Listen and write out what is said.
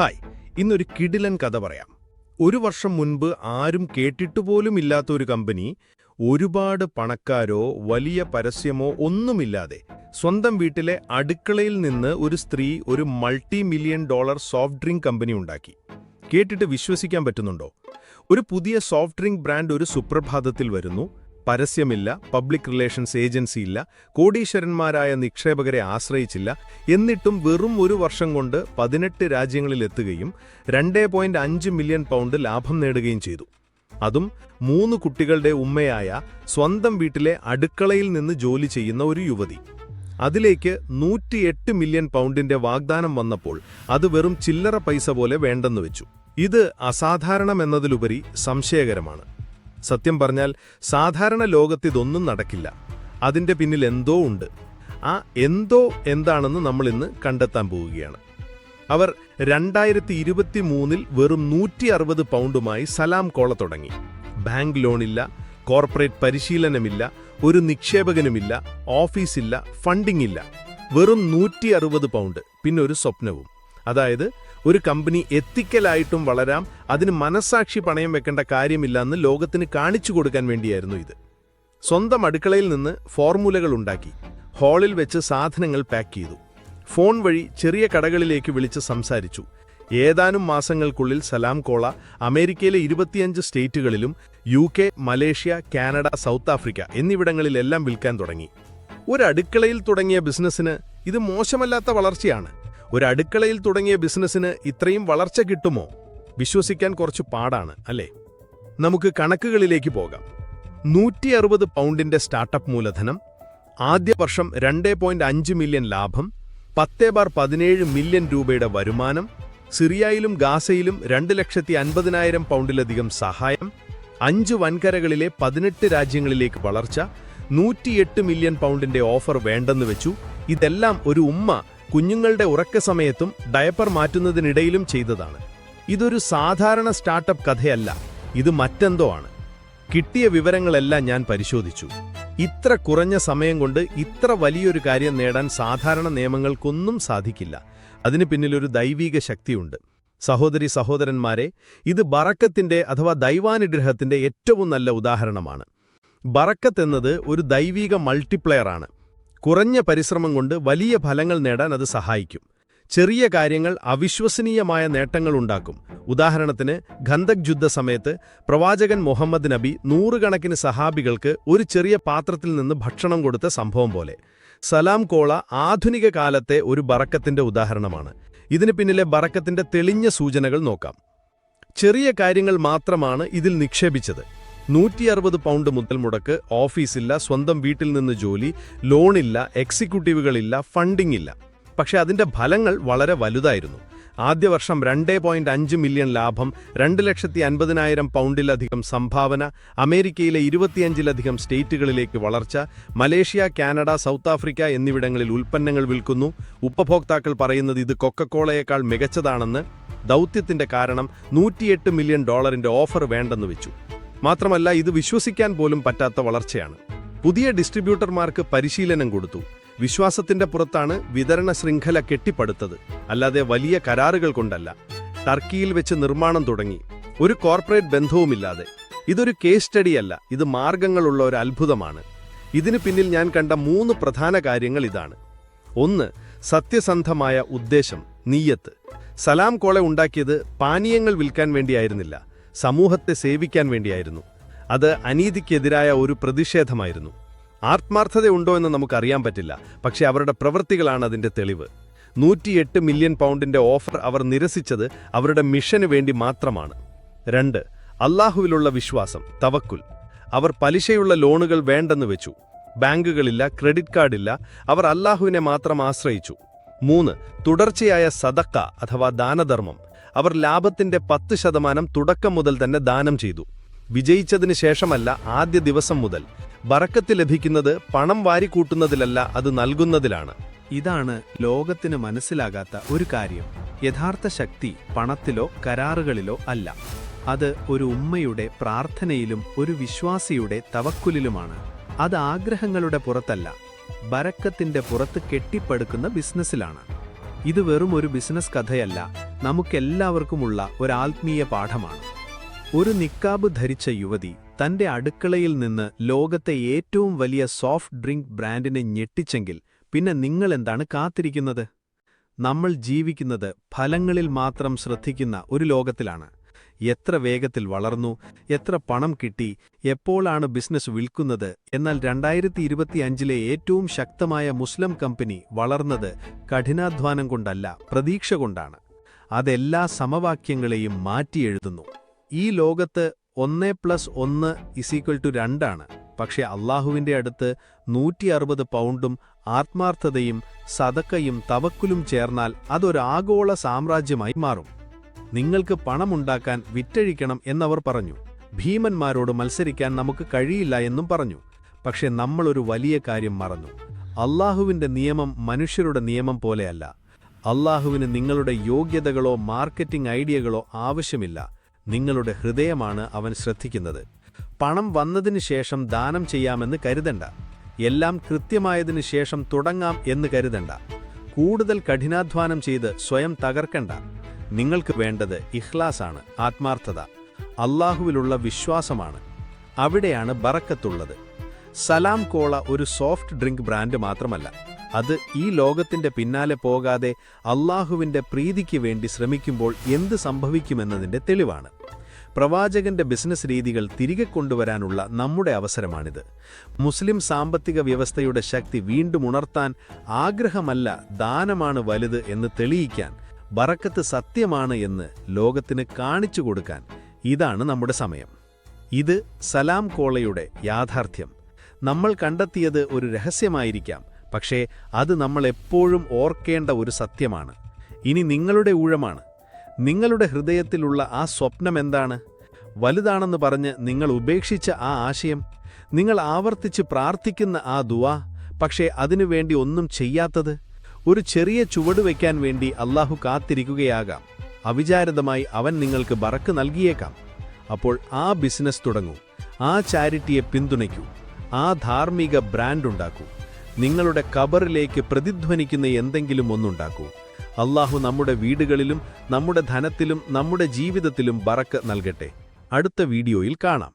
Hi ഇന്നൊരു കിടിലൻ കഥ പറയാം. ഒരു വർഷം മുൻപ് ആരും കേട്ടിട്ടുപോലും ഇല്ലാത്ത ഒരു കമ്പനി ഒരുപാട് പണക്കാരോ വലിയ പരസ്യമോ ഒന്നുമില്ലാതെ സ്വന്തം വീട്ടിലെ അടുക്കളയിൽ നിന്ന് ഒരു സ്ത്രീ ഒരു multi million dollar soft drink company ഉണ്ടാക്കി. കേട്ടിട്ട് വിശ്വസിക്കാൻ പറ്റുന്നുണ്ടോ? ഒരു പുതിയ സോഫ്റ്റ് ഡ്രിങ്ക് ബ്രാൻഡ് ഒരു സുപ്രഭാതത്തിൽ വരുന്നു. പരസ്യമില്ല പബ്ലിക് റിലേഷൻസ് ഏജൻസി ഇല്ല കോടീശ്വരന്മാരായ നിക്ഷേപകരെ ആശ്രയിച്ചില്ല എന്നിട്ടും വെറും ഒരു വർഷം കൊണ്ട് പതിനെട്ട് രാജ്യങ്ങളിലെത്തുകയും രണ്ടേ പോയിന്റ് അഞ്ച് മില്യൺ പൗണ്ട് ലാഭം നേടുകയും ചെയ്തു. അതും മൂന്ന് കുട്ടികളുടെ ഉമ്മയായ സ്വന്തം വീട്ടിലെ അടുക്കളയിൽ നിന്ന് ജോലി ചെയ്യുന്ന ഒരു യുവതി. അതിലേക്ക് നൂറ്റിയെട്ട് മില്യൺ പൗണ്ടിന്റെ വാഗ്ദാനം വന്നപ്പോൾ അത് വെറും ചില്ലറ പൈസ പോലെ വേണ്ടെന്ന് വെച്ചു. ഇത് അസാധാരണമെന്നതിലുപരി സംശയകരമാണ്. സത്യം പറഞ്ഞാൽ സാധാരണ ലോകത്ത് ഇതൊന്നും നടക്കില്ല. അതിന്റെ പിന്നിൽ എന്തോ ഉണ്ട്. ആ എന്തോ എന്താണെന്ന് നമ്മൾ ഇന്ന് കണ്ടെത്താൻ പോവുകയാണ്. അവർ രണ്ടായിരത്തി ഇരുപത്തി മൂന്നിൽ വെറും നൂറ്റി അറുപത് പൗണ്ടുമായി സലാം കോള തുടങ്ങി. ബാങ്ക് ലോണില്ല കോർപ്പറേറ്റ് പരിശീലനമില്ല ഒരു നിക്ഷേപകനുമില്ല ഓഫീസില്ല ഫണ്ടിംഗ് ഇല്ല വെറും നൂറ്റി അറുപത് പൗണ്ട് പിന്നെ ഒരു സ്വപ്നവും. അതായത് ഒരു കമ്പനി എത്തിക്കലായിട്ടും വളരാം അതിന് മനസാക്ഷി പണയം വെക്കേണ്ട കാര്യമില്ലെന്ന് ലോകത്തിന് കാണിച്ചു കൊടുക്കാൻ വേണ്ടിയായിരുന്നു ഇത്. സ്വന്തം അടുക്കളയിൽ നിന്ന് ഫോർമുലകൾ ഉണ്ടാക്കി ഹാളിൽ വെച്ച് സാധനങ്ങൾ പാക്ക് ചെയ്തു. ഫോൺ വഴി ചെറിയ കടകളിലേക്ക് വിളിച്ച് സംസാരിച്ചു. ഏതാനും മാസങ്ങൾക്കുള്ളിൽ സലാം കോള അമേരിക്കയിലെ ഇരുപത്തിയഞ്ച് സ്റ്റേറ്റുകളിലും U K Malaysia Canada South Africa എന്നിവിടങ്ങളിലെല്ലാം വിൽക്കാൻ തുടങ്ങി. ഒരു അടുക്കളയിൽ തുടങ്ങിയ ബിസിനസ്സിന് ഇത് മോശമല്ലാത്ത വളർച്ചയാണ്. ഒരു അടുക്കളയിൽ തുടങ്ങിയ ബിസിനസ്സിന് ഇത്രയും വളർച്ച കിട്ടുമോ? വിശ്വസിക്കാൻ കുറച്ച് പാടാണ് അല്ലേ? നമുക്ക് കണക്കുകളിലേക്ക് പോകാം. നൂറ്റി അറുപത് പൗണ്ടിന്റെ സ്റ്റാർട്ടപ്പ് മൂലധനം ആദ്യ വർഷം രണ്ട് പോയിന്റ് അഞ്ച് മില്യൺ ലാഭം പത്തേ ബാർ പതിനേഴ് മില്യൺ രൂപയുടെ വരുമാനം സിറിയയിലും ഗാസയിലും രണ്ട് ലക്ഷത്തി അൻപതിനായിരം പൗണ്ടിലധികം സഹായം അഞ്ച് വൻകരകളിലെ പതിനെട്ട് രാജ്യങ്ങളിലേക്ക് വളർച്ച നൂറ്റിയെട്ട് മില്യൺ പൗണ്ടിന്റെ ഓഫർ വേണ്ടെന്ന് വെച്ചു. ഇതെല്ലാം ഒരു ഉമ്മ കുഞ്ഞുങ്ങളുടെ ഉറക്ക സമയത്തും ഡയപ്പർ മാറ്റുന്നതിനിടയിലും ചെയ്തതാണ്. ഇതൊരു സാധാരണ സ്റ്റാർട്ടപ്പ് കഥയല്ല ഇത് മറ്റെന്തോ ആണ്. കിട്ടിയ വിവരങ്ങളെല്ലാം ഞാൻ പരിശോധിച്ചു. ഇത്ര കുറഞ്ഞ സമയം കൊണ്ട് ഇത്ര വലിയൊരു കാര്യം നേടാൻ സാധാരണ നിയമങ്ങൾക്കൊന്നും സാധിക്കില്ല. അതിന് പിന്നിലൊരു ദൈവീക ശക്തിയുണ്ട്. സഹോദരി സഹോദരന്മാരെ ഇത് ബറക്കത്തിന്റെ അഥവാ ദൈവാനുഗ്രഹത്തിന്റെ ഏറ്റവും നല്ല ഉദാഹരണമാണ്. ബറക്കത്ത് എന്നത് ഒരു ദൈവീക മൾട്ടിപ്ലെയറാണ്. കുറഞ്ഞ പരിശ്രമം കൊണ്ട് വലിയ ഫലങ്ങൾ നേടാൻ അത് സഹായിക്കും. ചെറിയ കാര്യങ്ങൾ അവിശ്വസനീയമായ നേട്ടങ്ങൾ ഉണ്ടാക്കും. ഉദാഹരണത്തിന് ഖന്തക് യുദ്ധ സമയത്ത് പ്രവാചകൻ മുഹമ്മദ് നബി നൂറുകണക്കിന് സഹാബികൾക്ക് ഒരു ചെറിയ പാത്രത്തിൽ നിന്ന് ഭക്ഷണം കൊടുത്ത സംഭവം പോലെ. സലാം കോള ആധുനിക കാലത്തെ ഒരു ബറക്കത്തിന്റെ ഉദാഹരണമാണ്. ഇതിന് പിന്നിലെ ബറക്കത്തിന്റെ തെളിഞ്ഞ സൂചനകൾ നോക്കാം. ചെറിയ കാര്യങ്ങൾ മാത്രമാണ് ഇതിൽ നിക്ഷേപിച്ചത്. നൂറ്റി അറുപത് പൗണ്ട് മുതൽ മുടക്ക് ഓഫീസില്ല സ്വന്തം വീട്ടിൽ നിന്ന് ജോലി ലോണില്ല എക്സിക്യൂട്ടീവുകളില്ല ഫണ്ടിംഗ് ഇല്ല പക്ഷേ അതിന്റെ ഫലങ്ങൾ വളരെ വലുതായിരുന്നു. ആദ്യ വർഷം രണ്ടേ പോയിന്റ് അഞ്ച് മില്യൺ ലാഭം രണ്ട് ലക്ഷത്തി അൻപതിനായിരം പൗണ്ടിലധികം സംഭാവന അമേരിക്കയിലെ ഇരുപത്തിയഞ്ചിലധികം സ്റ്റേറ്റുകളിലേക്ക് വളർച്ച മലേഷ്യ കാനഡ സൗത്ത് ആഫ്രിക്ക എന്നിവിടങ്ങളിൽ ഉൽപ്പന്നങ്ങൾ വിൽക്കുന്നു. ഉപഭോക്താക്കൾ പറയുന്നത് ഇത് കൊക്കക്കോളയേക്കാൾ മികച്ചതാണെന്ന് ദൗത്യത്തിന്റെ കാരണം നൂറ്റിയെട്ട് മില്യൺ ഡോളറിന്റെ ഓഫർ വേണ്ടെന്ന് വെച്ചു. മാത്രമല്ല ഇത് വിശ്വസിക്കാൻ പോലും പറ്റാത്ത വളർച്ചയാണ്. പുതിയ ഡിസ്ട്രിബ്യൂട്ടർമാർക്ക് പരിശീലനം കൊടുത്തു. വിശ്വാസത്തിന്റെ പുറത്താണ് വിതരണ ശൃംഖല കെട്ടിപ്പടുത്തത്. അല്ലാതെ വലിയ കരാറുകൾ കൊണ്ടല്ല. ടർക്കിയിൽ വെച്ച് നിർമ്മാണം തുടങ്ങി. ഒരു കോർപ്പറേറ്റ് ബന്ധവുമില്ലാതെ. ഇതൊരു കേസ് സ്റ്റഡിയല്ല ഇത് മാർഗങ്ങളുള്ള ഒരു അത്ഭുതമാണ്. ഇതിനു പിന്നിൽ ഞാൻ കണ്ട മൂന്ന് പ്രധാന കാര്യങ്ങൾ ഇതാണ്. ഒന്ന് സത്യസന്ധമായ ഉദ്ദേശം നീയത്ത്. സലാം കോളെ ഉണ്ടാക്കിയത് പാനീയങ്ങൾ വിൽക്കാൻ വേണ്ടിയായിരുന്നില്ല. സമൂഹത്തെ സേവിക്കാൻ വേണ്ടിയായിരുന്നു. അത് അനീതിക്കെതിരായ ഒരു പ്രതിഷേധമായിരുന്നു. ആത്മാർത്ഥതയുണ്ടോ എന്ന് നമുക്കറിയാൻ പറ്റില്ല. പക്ഷേ അവരുടെ പ്രവൃത്തികളാണ് അതിന്റെ തെളിവ്. നൂറ്റിയെട്ട് മില്യൺ പൗണ്ടിന്റെ ഓഫർ അവർ നിരസിച്ചത് അവരുടെ മിഷന് വേണ്ടി മാത്രമാണ്. രണ്ട് അള്ളാഹുവിലുള്ള വിശ്വാസം തവക്കുൽ. അവർ പലിശയുള്ള ലോണുകൾ വേണ്ടെന്ന് വെച്ചു. ബാങ്കുകളില്ല ക്രെഡിറ്റ് കാർഡില്ല അവർ അല്ലാഹുവിനെ മാത്രം ആശ്രയിച്ചു. മൂന്ന് തുടർച്ചയായ സദക്ക അഥവാ ദാനധർമ്മം അവർ ലാഭത്തിന്റെ പത്ത് ശതമാനം തുടക്കം മുതൽ തന്നെ ദാനം ചെയ്തു. വിജയിച്ചതിന് ശേഷമല്ല ആദ്യ ദിവസം മുതൽ. ബറക്കത്ത് ലഭിക്കുന്നത് പണം വാരിക്കൂട്ടുന്നതിലല്ല അത് നൽകുന്നതിലാണ്. ഇതാണ് ലോകത്തിന് മനസ്സിലാകാത്ത ഒരു കാര്യം. യഥാർത്ഥ ശക്തി പണത്തിലോ കരാറുകളിലോ അല്ല. അത് ഒരു ഉമ്മയുടെ പ്രാർത്ഥനയിലും ഒരു വിശ്വാസിയുടെ തവക്കുലിലുമാണ്. അത് ആഗ്രഹങ്ങളുടെ പുറത്തല്ല. ബരക്കത്തിന്റെ പുറത്ത് കെട്ടിപ്പടുക്കുന്ന ബിസിനസ്സിലാണ്. ഇത് വെറും ഒരു ബിസിനസ് കഥയല്ല. നമുക്കെല്ലാവർക്കുമുള്ള ഒരാത്മീയ പാഠമാണ്. ഒരു നിക്കാബ് ധരിച്ച യുവതി തന്റെ അടുക്കളയിൽ നിന്ന് ലോകത്തെ ഏറ്റവും വലിയ സോഫ്റ്റ് ഡ്രിങ്ക് ബ്രാൻഡിനെ ഞെട്ടിച്ചെങ്കിൽ പിന്നെ നിങ്ങളെന്താണ് കാത്തിരിക്കുന്നത്? നമ്മൾ ജീവിക്കുന്നത് ഫലങ്ങളിൽ മാത്രം ശ്രദ്ധിക്കുന്ന ഒരു ലോകത്തിലാണ്. എത്ര വേഗത്തിൽ വളർന്നു എത്ര പണം കിട്ടി എപ്പോഴാണ് ബിസിനസ് വിൽക്കുന്നത് എന്നാൽ രണ്ടായിരത്തി ഇരുപത്തിയഞ്ചിലെ ഏറ്റവും ശക്തമായ മുസ്ലിം കമ്പനി വളർന്നത് കഠിനാധ്വാനം കൊണ്ടല്ല പ്രതീക്ഷ കൊണ്ടാണ്. അതെല്ലാ സമവാക്യങ്ങളെയും മാറ്റിയെഴുതുന്നു. ഈ ലോകത്ത് ഒന്ന് പ്ലസ് ഒന്ന് ഇസീക്വൽ ടു രണ്ടാണ് പക്ഷേ അള്ളാഹുവിന്റെ അടുത്ത് നൂറ്റി അറുപത് പൗണ്ടും ആത്മാർത്ഥതയും സതക്കയും തവക്കുലും ചേർന്നാൽ അതൊരാഗോള സാമ്രാജ്യമായി മാറും. നിങ്ങൾക്ക് പണമുണ്ടാക്കാൻ വിറ്റഴിക്കണം എന്നവർ പറഞ്ഞു. ഭീമന്മാരോട് മത്സരിക്കാൻ നമുക്ക് കഴിയില്ല എന്നും പറഞ്ഞു. പക്ഷെ നമ്മളൊരു വലിയ കാര്യം മറന്നു. അള്ളാഹുവിന്റെ നിയമം മനുഷ്യരുടെ നിയമം പോലെയല്ല. അള്ളാഹുവിന് നിങ്ങളുടെ യോഗ്യതകളോ മാർക്കറ്റിംഗ് ഐഡിയകളോ ആവശ്യമില്ല. നിങ്ങളുടെ ഹൃദയമാണ് അവൻ ശ്രദ്ധിക്കുന്നത്. പണം വന്നതിന് ശേഷം ദാനം ചെയ്യാമെന്ന് കരുതണ്ട. എല്ലാം കൃത്യമായതിനു ശേഷം തുടങ്ങാം എന്ന് കരുതണ്ട. കൂടുതൽ കഠിനാധ്വാനം ചെയ്ത് സ്വയം തകർക്കണ്ട. നിങ്ങൾക്ക് വേണ്ടത് ഇഹ്ലാസാണ് ആത്മാർത്ഥത. അള്ളാഹുവിലുള്ള വിശ്വാസമാണ്. അവിടെയാണ് ബറക്കത്തുള്ളത്. സലാം കോള ഒരു സോഫ്റ്റ് ഡ്രിങ്ക് ബ്രാൻഡ് മാത്രമല്ല. അത് ഈ ലോകത്തിന്റെ പിന്നാലെ പോകാതെ അള്ളാഹുവിന്റെ പ്രീതിക്ക് വേണ്ടി ശ്രമിക്കുമ്പോൾ എന്ത് സംഭവിക്കുമെന്നതിന്റെ തെളിവാണ്. പ്രവാചകന്റെ ബിസിനസ് രീതികൾ തിരികെ കൊണ്ടുവരാനുള്ള നമ്മുടെ അവസരമാണിത്. മുസ്ലിം സാമ്പത്തിക വ്യവസ്ഥയുടെ ശക്തി വീണ്ടും ഉണർത്താൻ ആഗ്രഹമല്ല ദാനമാണ് വലുത് എന്ന് തെളിയിക്കാൻ ബറക്കത്ത് സത്യമാണ് എന്ന് ലോകത്തിന് കാണിച്ചു കൊടുക്കാൻ ഇതാണ് നമ്മുടെ സമയം. ഇത് സലാം കോളയുടെ യാഥാർത്ഥ്യം. നമ്മൾ കണ്ടെത്തിയത് ഒരു രഹസ്യമായിരിക്കാം. പക്ഷേ അത് നമ്മൾ എപ്പോഴും ഓർക്കേണ്ട ഒരു സത്യമാണ്. ഇനി നിങ്ങളുടെ ഊഴമാണ്. നിങ്ങളുടെ ഹൃദയത്തിലുള്ള ആ സ്വപ്നം എന്താണ്? വലുതാണെന്ന് പറഞ്ഞ് നിങ്ങൾ ഉപേക്ഷിച്ച ആ ആശയം നിങ്ങൾ ആവർത്തിച്ച് പ്രാർത്ഥിക്കുന്ന ആ ദുവാ പക്ഷേ അതിനുവേണ്ടി ഒന്നും ചെയ്യാത്തത്? ഒരു ചെറിയ ചുവട് വയ്ക്കാൻ വേണ്ടി അള്ളാഹു കാത്തിരിക്കുകയാകാം. അവിചാരിതമായി അവൻ നിങ്ങൾക്ക് ബറക്ക് നൽകിയേക്കാം. അപ്പോൾ ആ ബിസിനസ് തുടങ്ങൂ. ആ ചാരിറ്റിയെ പിന്തുണയ്ക്കൂ. ആ ധാർമ്മിക ബ്രാൻഡ് ഉണ്ടാക്കൂ. നിങ്ങളുടെ കബറിലേക്ക് പ്രതിധ്വനിക്കുന്ന എന്തെങ്കിലും ഒന്നുണ്ടാക്കൂ. അള്ളാഹു നമ്മുടെ വീടുകളിലും നമ്മുടെ ധനത്തിലും നമ്മുടെ ജീവിതത്തിലും ബറക്ക് നൽകട്ടെ. അടുത്ത വീഡിയോയിൽ കാണാം.